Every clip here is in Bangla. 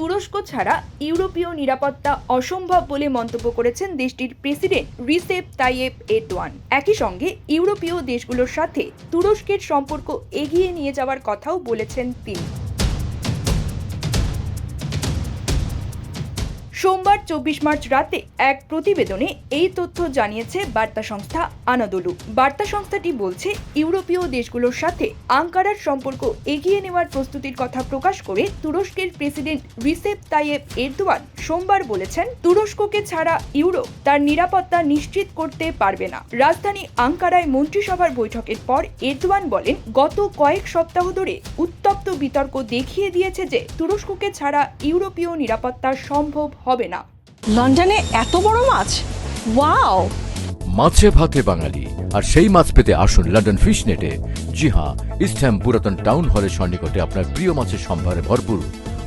তুরস্ক ছাড়া ইউরোপীয় নিরাপত্তা অসম্ভব বলে মন্তব্য করেছেন দেশটির প্রেসিডেন্ট রিসেপ তাইয়েব এরদোয়ান। একই সঙ্গে ইউরোপীয় দেশগুলোর সাথে তুরস্কের সম্পর্ক এগিয়ে নিয়ে যাওয়ার কথাও বলেছেন তিনি। সোমবার চব্বিশ মার্চ রাতে এক প্রতিবেদনে এই তথ্য জানিয়েছে বার্তা সংস্থা আনাদোলু। বার্তা সংস্থাটি বলছে, ইউরোপীয় দেশগুলোর সাথে আঙ্কারার সম্পর্ক এগিয়ে নেওয়ার প্রস্তুতির কথা প্রকাশ করে তুরস্কের প্রেসিডেন্ট রিসেপ তাইয়েব এরদোয়ান সোমবার বলেছেন তুরস্ককে ছাড়া ইউরোপ তার নিরাপত্তা নিশ্চিত করতে পারবে না। রাজধানী আঙ্কারায় মন্ত্রিসভার বৈঠকের পর এরদোয়ান বলেন গত কয়েক সপ্তাহ ধরে উত্তপ্ত বিতর্ক দেখিয়ে দিয়েছে যে তুরস্ককে ছাড়া ইউরোপীয় নিরাপত্তা সম্ভব হবে না। লন্ডনে এত বড় মাছ? ওয়াও! মাছে ভাতে বাঙালি আর সেই মাছ পেতে আসুন লন্ডন ফিশ নেটে জি হ্যাঁ ইস্টহ্যাম পুরাতন টাউন হলের সন্নিকটে আপনার প্রিয় মাছের সম্ভারে ভরপুর।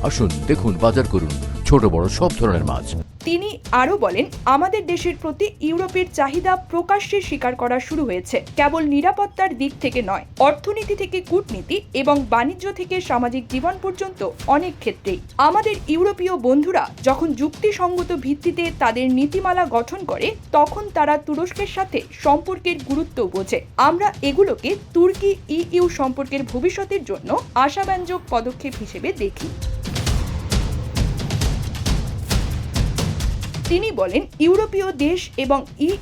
আসুন দেখুন বাজার করুন। ছোট বড় সব ধরনের মাছ। তিনি আরও বলেন, আমাদের দেশের প্রতি ইউরোপের চাহিদা প্রকাশ্যে স্বীকার করা শুরু হয়েছে। কেবল নিরাপত্তার দিক থেকে নয়, অর্থনীতি থেকে কূটনীতি এবং বাণিজ্য থেকে সামাজিক জীবন পর্যন্ত অনেক ক্ষেত্রেই। আমাদের ইউরোপীয় বন্ধুরা যখন যুক্তিসঙ্গত ভিত্তিতে তাদের নীতিমালা গঠন করে, তখন তারা তুরস্কের সাথে সম্পর্কের গুরুত্ব বোঝে। আমরা এগুলোকে তুর্কি ইইউ সম্পর্কের ভবিষ্যতের জন্য আশাব্যঞ্জক পদক্ষেপ হিসেবে দেখি। তিনি বলেন, ইউরোপীয় দেশ এবং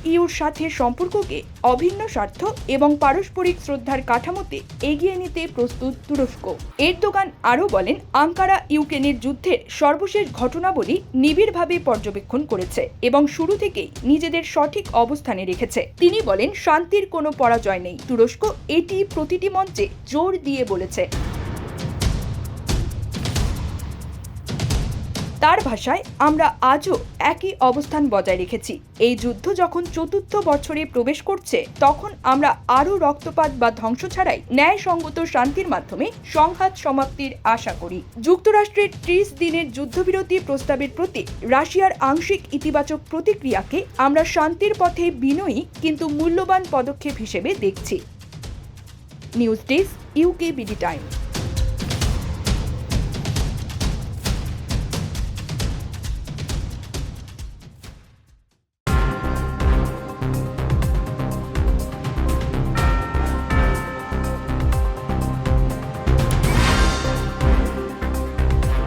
ইইউর সাথে সম্পর্ককে অভিন্ন স্বার্থ এবং পারস্পরিক শ্রদ্ধার কাঠামোতে এগিয়ে নিতে প্রস্তুত তুরস্ক। এর এরদোগান আরও বলেন, আঙ্কারা ইউক্রেনের যুদ্ধের সর্বশেষ ঘটনাবলী নিবিড়ভাবে পর্যবেক্ষণ করেছে এবং শুরু থেকেই নিজেদের সঠিক অবস্থানে রেখেছে। তিনি বলেন, শান্তির কোনো পরাজয় নেই। তুরস্ক এটি প্রতিটি মঞ্চে জোর দিয়ে বলেছে। তার ভাষায় আমরা আজও একই অবস্থান বজায় রেখেছি। এই যুদ্ধ যখন চতুর্থ বছরে প্রবেশ করছে, তখন আমরা আরও রক্তপাত বা ধ্বংস ছাড়াই ন্যায়সঙ্গত শান্তির মাধ্যমে সংঘাত সমাপ্তির আশা করি। যুক্তরাষ্ট্রের ত্রিশ দিনের যুদ্ধবিরতি প্রস্তাবের প্রতি রাশিয়ার আংশিক ইতিবাচক প্রতিক্রিয়াকে আমরা শান্তির পথে বিনয়ী কিন্তু মূল্যবান পদক্ষেপ হিসেবে দেখছি। News desk UK BD time.